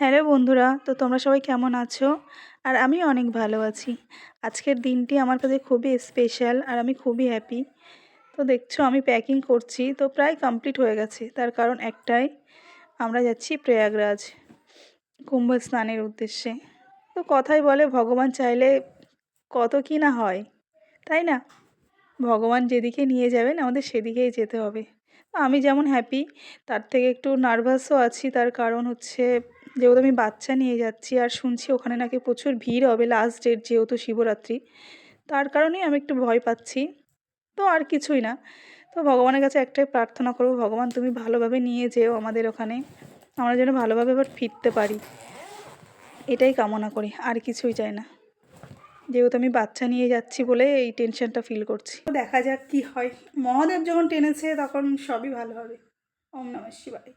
Hello বন্ধুরা, তো তোমরা সবাই কেমন আছো? আর আমি অনেক ভালো আছি। আজকের দিনটি আমার কাছে খুবই স্পেশাল আর আমি খুবই হ্যাপি তো দেখছ, আমি প্যাকিং করছি, তো প্রায় কমপ্লিট হয়ে গেছে। তার কারণ একটাই, আমরা যাচ্ছি প্রয়াগরাজ কুম্ভ স্নানের উদ্দেশ্যে। তো কথাই বলে, ভগবান চাইলে কত কি না হয়, তাই না? ভগবান যেদিকে নিয়ে যাবেন, আমাদের সেদিকেই যেতে হবে। আমি যেমন হ্যাপি তার থেকে একটু নার্ভাসও আছি, তার কারণ হচ্ছে যেহেতু আমি বাচ্চা নিয়ে যাচ্ছি আর শুনছি ওখানে নাকি প্রচুর ভিড় হবে লাস্ট ডেট যেহেতু শিবরাত্রি, তার কারণেই আমি একটু ভয় পাচ্ছি। তো আর কিছুই না। তো ভগবানের কাছে একটাই প্রার্থনা করব, ভগবান তুমি ভালোভাবে নিয়ে যেও আমাদের ওখানে। আমরা যেন ভালোভাবে এবার ফিরতে পারি। এটাই কামনা করি, আর কিছুই চাই না। যেহেতু আমি বাচ্চা নিয়ে যাচ্ছি বলে এই টেনশনটা ফিল করছি। দেখা যাক কি হয়। মহাদেব যখন টেনেছে তখন সবই ভালো হবে। ওম নমঃ শিবায়।